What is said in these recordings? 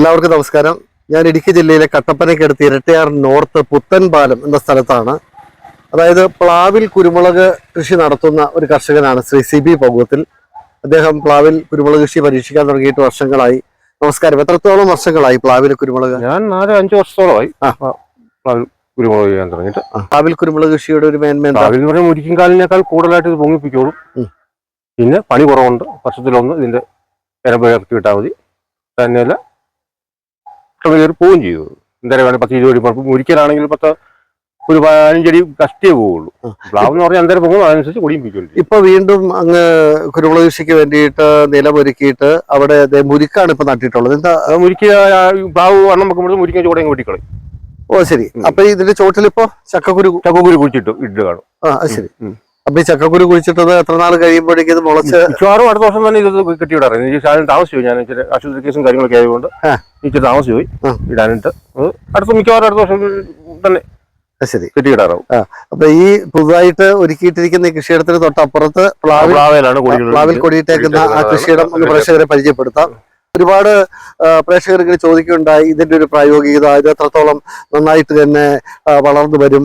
എല്ലാവർക്കും നമസ്കാരം. ഞാൻ ഇടുക്കി ജില്ലയിലെ കട്ടപ്പനയ്ക്കടുത്ത് ഇരട്ടയാർ നോർത്ത് പുത്തൻപാലം എന്ന സ്ഥലത്താണ്. അതായത് പ്ലാവിൽ കുരുമുളക് കൃഷി നടത്തുന്ന ഒരു കർഷകനാണ് ശ്രീ സി ബി പകുവത്തിൽ അദ്ദേഹം പ്ലാവിൽ കുരുമുളക് കൃഷി പരീക്ഷിക്കാൻ തുടങ്ങിയിട്ട് വർഷങ്ങളായി. നമസ്കാരം. എത്രത്തോളം വർഷങ്ങളായി പ്ലാവിൽ കുരുമുളക്? ഞാൻ നാലോ അഞ്ച് വർഷത്തോളമായി പ്ലാവിൽ കുരുമുളക് ചെയ്യാൻ തുടങ്ങിയിട്ട്. പ്ലാവിൽ കുരുമുളക് കൃഷിയുടെ ഒരു മേന്മ പ്ലാവിൽ എന്ന് കാലിനേക്കാൾ കൂടുതലായിട്ട് ഇത് പൊങ്ങിപ്പിക്കോളും. പിന്നെ പണി കുറവുണ്ട്. വർഷത്തിലൊന്ന് ഇതിന്റെ ഇരമ്പ് ഇറക്കി വിട്ടാൽ മതി. തന്നെയല്ല കയറി പോവുകയും ചെയ്തു. എന്തായാലും വേണം പത്ത് ഇരുപത് രൂപ ഒരിക്കലാണെങ്കിൽ പത്ത് ഒരു പതിനഞ്ചടി കഷ്ടിയേ പോവുള്ളൂ. പ്ലാവ് എന്ന് പറഞ്ഞാൽ എന്തായാലും പോകുന്നു അതനുസരിച്ച് കൊടിയും പിടിക്കും ഇപ്പൊ വീണ്ടും അങ്ങ് കുരുമുളക് കൃഷിക്ക് വേണ്ടിയിട്ട് നിലമൊരുക്കിയിട്ട് അവിടെ മുരിക്കാണ് ഇപ്പൊ നട്ടിട്ടുള്ളത്. എന്താ? മുരിക്ക് പ്ലാവ് വണ്ണം വെക്കുമ്പോൾ മുരിക്കാൻ ചൂടെ വെട്ടിക്കളയും. ഓ ശരി. അപ്പൊ ഇതിന്റെ ചോട്ടിൽ ഇപ്പൊ ചക്കക്കുരു ചക്കക്കുരു കുഴിച്ചിട്ട് ഇട്ട് കാണും. ആ ശരി. അപ്പൊ ഈ ചക്കക്കുരു കുഴിച്ചിട്ടത് എത്ര നാൾ കഴിയുമ്പോഴേക്കും ഇത് മുളച്ച് മിക്കവാറും അടുത്ത വർഷം തന്നെ ഇത് കെട്ടിയിടാറ് എനിക്ക് സാധനം താമസിച്ചു ഞാൻ ഇച്ചിരി ആശുപത്രി കേസും കാര്യങ്ങളൊക്കെ ആയതുകൊണ്ട്. ഇച്ചിരി താമസിച്ചു പോയി. ഇടാനിട്ട് അടുത്ത മിക്കവാറും അടുത്ത വർഷം തന്നെ ശരി. കെട്ടിയിടാറാവും അപ്പൊ ഈ പുതുതായിട്ട് ഒരുക്കിയിട്ടിരിക്കുന്ന ഈ കൃഷിയിടത്തിന് തൊട്ടപ്പുറത്ത് പ്ലാവിൽ പ്ലാവേലാണ് പ്ലാവിൽ കൊടിയിട്ടേക്കുന്ന ആ കൃഷിയിടം ഒന്ന് പ്രേക്ഷകരെ പരിചയപ്പെടുത്താം. ഒരുപാട് പ്രേക്ഷകർ ഇങ്ങനെ ചോദിക്കുകയുണ്ടായി ഇതിന്റെ ഒരു പ്രായോഗികത ഇത് എത്രത്തോളം നന്നായിട്ട് തന്നെ വളർന്നു വരും.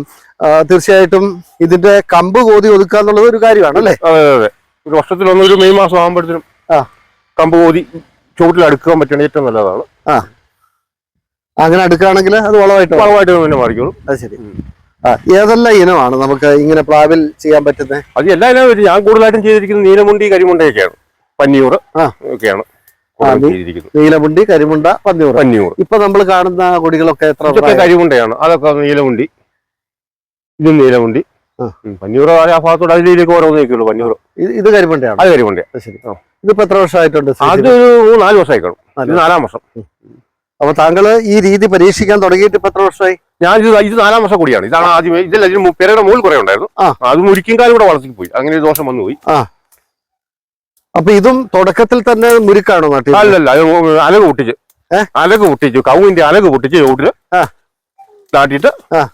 തീർച്ചയായിട്ടും ഇതിന്റെ കമ്പ് കോതി ഒതുക്കുക എന്നുള്ളത് ഒരു കാര്യമാണ് അല്ലേ? അതെ അതെ ഒരു വർഷത്തിലൊന്ന് ഒരു മെയ് മാസം ആകുമ്പോഴത്തേനും ആ. കമ്പ് കോതി ചുവട്ടിൽ അടുക്കാൻ പറ്റണ ഏറ്റവും നല്ലതാണ്. ആ. അങ്ങനെ അടുക്കുകയാണെങ്കിൽ അത് വളമായിട്ട് വളമായിട്ട് തന്നെ മാറിക്കോളും. അത് ശരി. ഏതെല്ലാം ഇനമാണ് നമുക്ക് ഇങ്ങനെ പ്ലാവിൽ ചെയ്യാൻ പറ്റുന്നത്? അത് എല്ലാ ഇനവും വരും ഞാൻ കൂടുതലായിട്ടും ചെയ്തിരിക്കുന്നത് നീലമുണ്ടി കരിമുണ്ടയൊക്കെയാണ്. പന്നിയൂർ ആ. ഒക്കെയാണ് നീലമുണ്ടി കരിമുണ്ട പന്നിയൂർ പന്നിയൂർ ഇപ്പൊ നമ്മൾ കാണുന്ന കൊടികളൊക്കെ എത്ര കരിമുണ്ടയാണ്. അതൊക്കെ നീലമുണ്ടി. ഇത് നീലമുണ്ടി. പഞ്ഞൂറോ ആ ഭാഗത്തോട് അതിലേക്ക് ഓരോന്ന് നിൽക്കുള്ളൂ പഞ്ഞൂറോ. ഇത് കരിമണ്ടിയാണ്. അത് കരിമണ്ടിയാണ് ശരി. ഇതിപ്പോ എത്ര വർഷമായിട്ടുണ്ട് അത്? ഒരു നാല് വർഷമായി കാണും നാല് ഇത് നാലാം വർഷം. അപ്പൊ താങ്കൾ ഈ രീതി പരീക്ഷിക്കാൻ തുടങ്ങിയിട്ട് ഇപ്പൊ എത്ര വർഷമായി? ഞാൻ ഇത് ഇത് നാലാം വർഷം കൂടിയാണ്. ഇതാണ് ആദ്യമേ ഇതല്ല ഇതിന് പേരുടെ പെരയുടെ മുകളിൽ കുറെ ഉണ്ടായിരുന്നു. ആ. അത് മുരിക്കും കാലം കൂടെ വളർത്തി പോയി. അങ്ങനെ ഒരു ദോഷം വന്നു പോയി. അപ്പൊ ഇതും തുടക്കത്തിൽ തന്നെ മുരിക്കാണോ നാട്ടിൽ? അല്ലല്ല അലക് പൊട്ടിച്ച്? അലക് പൊട്ടിച്ചു. കൗവിന്റെ അലക് പൊട്ടിച്ച് ചോട്ടിൽ. നാട്ടിയിട്ട്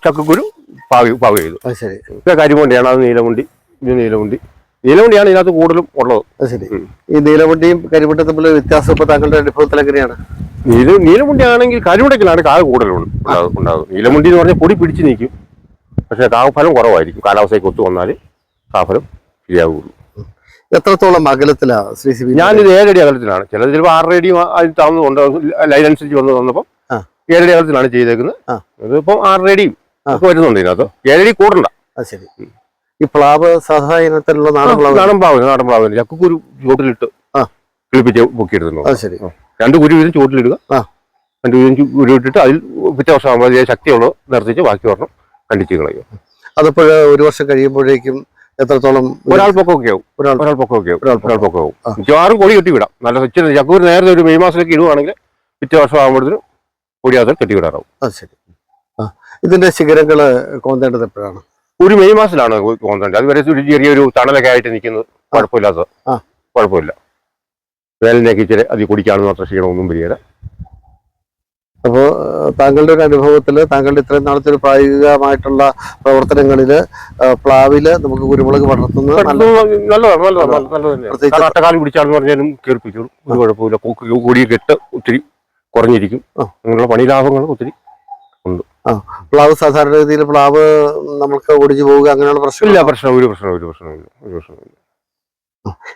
ചക്കക്കുരു പാവി പാവ് ചെയ്തു. ഇപ്പൊ ശരി. ഇത് കരിമുണ്ടിയാണ് അത് നീലമുണ്ടി ഇത് നീലമുണ്ടി. നീലമുണ്ടിയാണ് ഇതിനകത്ത് കൂടുതലും ഉള്ളത്. ശരി. ഈ നീലമുണ്ടിയും കരിമുണ്ടും തമ്മിലുള്ള വ്യത്യാസം ഇപ്പൊ താങ്കളുടെ അനുഭവത്തിൽ എങ്ങനെയാണ്? നീല നീലമുണ്ടി ആണെങ്കിൽ കരിമുണ്ടക്കിലാണ് കായ കൂടുതലുണ്ട് ഉണ്ടാകും നീലമുണ്ടി എന്ന് പറഞ്ഞാൽ പൊടി പിടിച്ച് നിൽക്കും പക്ഷേ കാഫലം കുറവായിരിക്കും. കാലാവസ്ഥയ്ക്ക് ഒത്തു വന്നാൽ കാഫലം ശരിയാവുള്ളൂ എത്രത്തോളം അകലത്തിലാണ് ശ്രീ സി ഞാനിത് ഏഴടി അകലത്തിലാണ്. ചിലത് ചിലപ്പോൾ ആറര അടി താമസം ലൈൻ അനുസരിച്ച് വന്ന് തന്നപ്പോൾ. ഏഴടി അകലത്തിലാണ് ചെയ്തേക്കുന്നത്. ഇതിപ്പം ആറര അടിയും വരുന്നുണ്ട് ഇതിനകത്ത്. ഏഴടി കൂടണ്ട ശരി. ഈ പ്ലാവ് സാധാരണത്തിലുള്ള നാടൻ പ്ലാവ്. നാടൻ പ്ലാവ് നാടൻ പ്ലാവ് ചക്കക്കുരു ചുവട്ടിലിട്ട്. കിളിപ്പിച്ച് പൊക്കിയെടുക്കുന്നു. അത് ശരി. രണ്ട് കുരു വീതം ചുവട്ടിലിടുക. ആ. രണ്ട് വീതം കുരു ഇട്ടിട്ട് അതിൽ പിറ്റേ വർഷം ആകുമ്പോൾ ശക്തിയുള്ളത് നിർത്തിച്ച് ബാക്കി ഒരെണ്ണം കണ്ടിച്ച് കളയും അതിപ്പോൾ ഒരു വർഷം കഴിയുമ്പോഴേക്കും എത്രത്തോളം ഒരാൾ പൊക്കമൊക്കെ ആവും ഒരാൾ ഒരാൾ പൊക്കമൊക്കെ ആവും ഒരാൾ ഒരാൾ പൊക്കമാവും. മിക്കവാറും കൊടി കെട്ടി വിടാം നല്ല ഇച്ചിരി ചക്കൂര് നേരത്തെ ഒരു മെയ് മാസത്തിലേക്ക് ഇടുവാണെങ്കിൽ പിറ്റേ വർഷം ആകുമ്പോഴത്തേനും കൊടി കെട്ടി വിടാറാവും അത് ശരി. ഇതിന്റെ ശിഖരങ്ങൾ കോന്തേണ്ടത് എപ്പോഴാണ്? ഒരു മെയ് മാസത്തിലാണ് കോന്തേണ്ടത്. അതുവരെ ഒരു ചെറിയൊരു തണലൊക്കെ ആയിട്ട് നിൽക്കുന്നത് കുഴപ്പമില്ലാത്ത ആ. കുഴപ്പമില്ല. വേലിനൊക്കെ ഇച്ചിരി അതി കുടിക്കാണെന്ന് അത്ര ക്ഷീണമൊന്നും വരികയില്ല. അപ്പോൾ താങ്കളുടെ ഒരു അനുഭവത്തിൽ താങ്കളുടെ ഇത്രയും നാളത്തെ ഒരു പ്രായോഗികമായിട്ടുള്ള പ്രവർത്തനങ്ങളിൽ പ്ലാവിൽ നമുക്ക് കുരുമുളക് വളർത്തുന്നത് പിടിച്ചാണെന്ന് പറഞ്ഞാലും കേൾപ്പിക്കും ഒരു കുഴപ്പമില്ല കൂടിയൊക്കെ ഇട്ട് കെട്ട് ഒത്തിരി കുറഞ്ഞിരിക്കും. അങ്ങനെയുള്ള പണി ലാഭങ്ങൾ ഒത്തിരി പ്ലാവ് സാധാരണ രീതിയിൽ പ്ലാവ് നമുക്ക് ഒടിഞ്ഞു പോവുക അങ്ങനെയുള്ള പ്രശ്നമില്ല പ്രശ്നം ഒരു പ്രശ്നം ഒരു പ്രശ്നമില്ല ഒരു പ്രശ്നമില്ല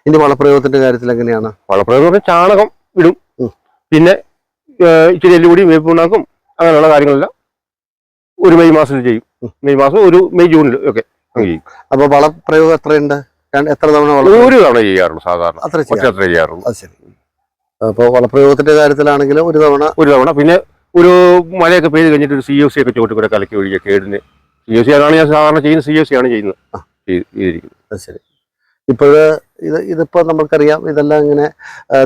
ഇനി വളപ്രയോഗത്തിന്റെ കാര്യത്തിൽ എങ്ങനെയാണ്? വളപ്രയോഗം ചാണകം ഇടും. പിന്നെ ഇച്ചിരി എല്ലുപൊടി വേപ്പ് ഉണ്ടാക്കും. അങ്ങനെയുള്ള കാര്യങ്ങളെല്ലാം ഒരു മെയ് മാസത്തിൽ ചെയ്യും. മെയ് മാസം ഒരു മെയ് ജൂണിൽ ഒക്കെ ചെയ്യും. അപ്പൊ വളപ്രയോഗം എത്രയുണ്ട്? എത്ര തവണ ഒരു തവണ ചെയ്യാറുള്ളൂ സാധാരണ. അത്ര ചെയ്യാറുള്ളൂ. അപ്പൊ ശരി. അപ്പോൾ വളപ്രയോഗത്തിന്റെ കാര്യത്തിലാണെങ്കിലും ഒരു തവണ ഒരു തവണ പിന്നെ ഒരു മഴയൊക്കെ പെയ്ത് കഴിഞ്ഞിട്ട് ഒരു സി ഒ സി ഒക്കെ ചോട്ട് കൂടെ കലക്കി ഒഴിക്കുക കേടിന്. സി ഒ സി ആണ് ഞാൻ സാധാരണ ചെയ്യുന്നത്. സി ഒ സി ആണ് ചെയ്യുന്നത്. ചെയ്തിരിക്കുന്നത്. ശരി. ഇപ്പോഴ് ഇത് ഇതിപ്പോ നമുക്കറിയാം. ഇതെല്ലാം ഇങ്ങനെ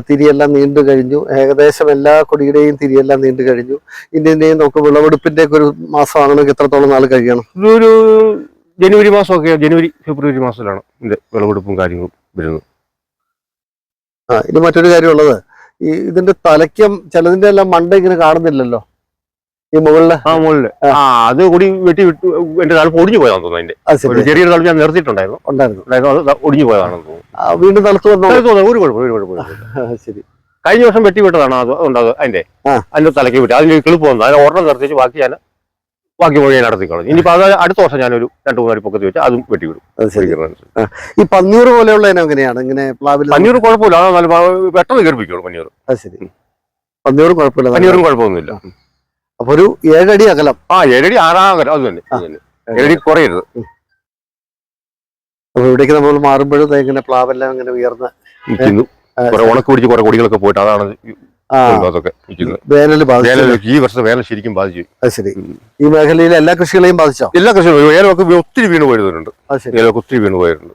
തിരിയെല്ലാം നീണ്ടു കഴിഞ്ഞു. ഏകദേശം എല്ലാ കൊടിയുടെയും തിരിയെല്ലാം നീണ്ടു കഴിഞ്ഞു. ഇന്ത്യന്റെയും നമുക്ക് വിളവെടുപ്പിന്റെ ഒക്കെ ഒരു മാസമാണെങ്കിൽ എത്രത്തോളം നാൾ കഴിയണം? ഇതൊരു ജനുവരി മാസമൊക്കെ ജനുവരി ഫെബ്രുവരി മാസത്തിലാണ് ഇതിന്റെ വിളവെടുപ്പും കാര്യങ്ങളും വരുന്നത്. ആ ഇനി മറ്റൊരു കാര്യമുള്ളത്. ഈ ഇതിന്റെ തലയ്ക്കും ചിലതിന്റെ എല്ലാം മണ്ട ഇങ്ങനെ കാണുന്നില്ലല്ലോ? ഈ മുകളിലെ? ആ മുകളിൽ. ആ. അത് കൂടി വെട്ടി വിട്ടു എന്റെ തലപ്പ് ഒടിഞ്ഞു പോയതാണെന്ന് തോന്നുന്നു അതിന്റെ. ചെറിയൊരു തലപ്പ് ഞാൻ നിർത്തിയിട്ടുണ്ടായിരുന്നു. ഉണ്ടായിരുന്നു. അത് ഒടിഞ്ഞു പോയതാണെന്ന് തോന്നുന്നു. വീണ്ടും തലത്ത് വന്നോ? അത് തോന്നുന്നു ഒരു കുഴപ്പം ഒരു കുഴപ്പമില്ല. ശരി. കഴിഞ്ഞ വർഷം വെട്ടി വിട്ടതാണ് അത് ഉണ്ടാകും അതിന്റെ. അതിന്റെ തലയ്ക്ക് വിട്ടു. അതിന് കിളിപ്പ് വന്നു. അതിന് ഒരെണ്ണം നിർത്തിച്ച് ബാക്കി ഞാൻ ബാക്കി മുഴുവൻ നടത്തിക്കളഞ്ഞു ഇനിയിപ്പോ അത് അടുത്ത വർഷം ഞാനൊരു രണ്ട് മൂന്നടി പൊക്കത്തി വെച്ച് അതും വെട്ടി വിടും അത് ശരിക്കും. ഈ പന്നീർ പോലെയുള്ള ഇനം എങ്ങനെയാണ്? ഇങ്ങനെ പ്ലാവിൽ പന്നീർ കുഴപ്പമില്ല. അത് നല്ല പെട്ടെന്ന് കയറിപ്പിക്കുള്ളൂ പന്നീർ അത് ശരി. പന്നീറും കുഴപ്പമില്ല. പന്നീറും കുഴപ്പമൊന്നുമില്ല. അപ്പൊ ഒരു ഏഴടി അകലം. ആ ഏഴടി ആറാം അകലം അത് തന്നെ. ഏഴടി കുറയരുത്. അപ്പൊ ഇവിടേക്ക് നമ്മൾ മാറുമ്പോഴും ഇങ്ങനെ പ്ലാവെല്ലാം ഇങ്ങനെ ഉയർന്ന് ഉണക്ക് പിടിച്ച് കുറെ കൊടികളൊക്കെ പോയിട്ട് അതാണ് അതൊക്കെ വേനൽ വേനൽ ഈ വർഷത്തെ വേനൽ ശരിക്കും ബാധിച്ചു. അത് ശരി. ഈ മേഖലയിലെ എല്ലാ കൃഷികളെയും ബാധിച്ചോ? എല്ലാ കൃഷിയും ഏലമൊക്കെ ഒത്തിരി വീണ് ശരി. ഏലമൊക്കെ ഒത്തിരി വീണ് പോയിട്ടുണ്ട്.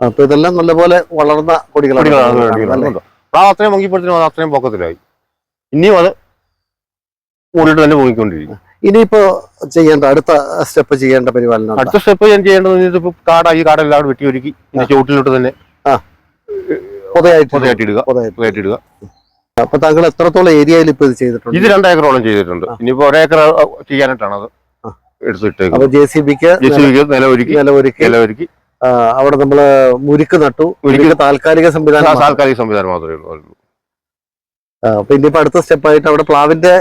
അപ്പൊ ഇതെല്ലാം നല്ലപോലെ വളർന്ന കൊടികളാണ്. ആ അത്രയും പൊങ്ങിപ്പോഴത്തേനും അത് അത്രയും പൊക്കത്തിലായി. ഇനിയും അത് മൂടിയിട്ട് തന്നെ പൊങ്ങിക്കൊണ്ടിരിക്കും ഇനിയിപ്പോ ചെയ്യേണ്ട അടുത്ത സ്റ്റെപ്പ് ചെയ്യേണ്ട പരിപാലനം അടുത്ത സ്റ്റെപ്പ് ഞാൻ ചെയ്യേണ്ടത് കാടായി കാടെല്ലാം വെട്ടി ഒരുക്കി ചുവട്ടിലോട്ട് തന്നെ പൊതയായിട്ട് ഇടുക പൊതയായിട്ട് ഇടുക അപ്പൊ താങ്കൾ എത്രത്തോളം ഏരിയയിൽ ഇപ്പൊ ഇത് ചെയ്തിട്ടുണ്ട്? ഇത് രണ്ടേക്കറോളം ചെയ്തിട്ടുണ്ട്. ഇനിയിപ്പോ ഒരേക്കർ ചെയ്യാനായിട്ടാണ് അത് ആ. എടുത്തിട്ടേക്കുന്നത് അപ്പൊ ജെ സി ബിക്ക് ജെസിബിക്ക് നില ഒരുക്കി നില ഒരുക്കി നില ഒരുക്കി അവിടെ നമ്മൾ മുരുക്ക് നട്ടു. മുരുക്ക് താൽക്കാലിക സംവിധാനം. താൽക്കാലിക സംവിധാനം മാത്രമേ ഉള്ളൂ. അപ്പൊ ഇനിയിപ്പോ അടുത്ത സ്റ്റെപ്പായിട്ട് അവിടെ പ്ലാവിന്റെ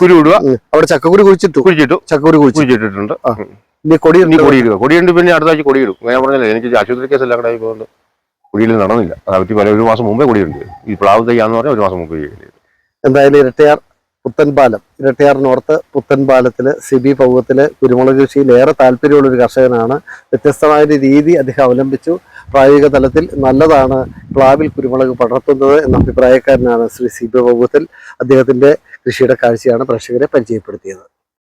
കുരു ഇടുക. അവിടെ ചക്കക്കുരു കുഴിച്ചിട്ടു. കുഴിച്ചിട്ടു. ചക്കക്കുരു കുഴിച്ചു കുഴിച്ചിട്ടിട്ടുണ്ട്. ഇനി കൊടി കൊടിയിടുക കൊടിയുണ്ട് പിന്നെ അടുത്താഴ്ച കൊടിയിടും ഞാൻ പറഞ്ഞില്ല എനിക്ക് ആശുപത്രി കേസ് എല്ലാം കൂടെ ആയതുകൊണ്ട് കൊടിയിൽ നടന്നില്ല. അത് പല ഒരു മാസം മുമ്പേ കൊടിയുണ്ട് ഈ പ്ലാവ് തയ്യാന്ന് പറഞ്ഞാൽ ഒരു മാസം മുമ്പ് വരും. എന്തായാലും ഇരട്ടയാർ പുത്തൻപാലം ഇരട്ടയാർ നോർത്ത് പുത്തൻപാലത്തിൽ സിബി പൗവത്തിൽ കുരുമുളക് കൃഷിയിൽ ഏറെ താല്പര്യമുള്ള ഒരു കർഷകനാണ്. വ്യത്യസ്തമായ രീതി അദ്ദേഹം അവലംബിച്ചു. പ്രായോഗിക തലത്തിൽ നല്ലതാണ് പ്ലാവിൽ കുരുമുളക് പടർത്തുന്നത് എന്ന അഭിപ്രായക്കാരനാണ് ശ്രീ സി ബി പൗവത്തിൽ. അദ്ദേഹത്തിന്റെ കൃഷിയുടെ കാഴ്ചയാണ് പ്രേക്ഷകരെ പരിചയപ്പെടുത്തിയത്.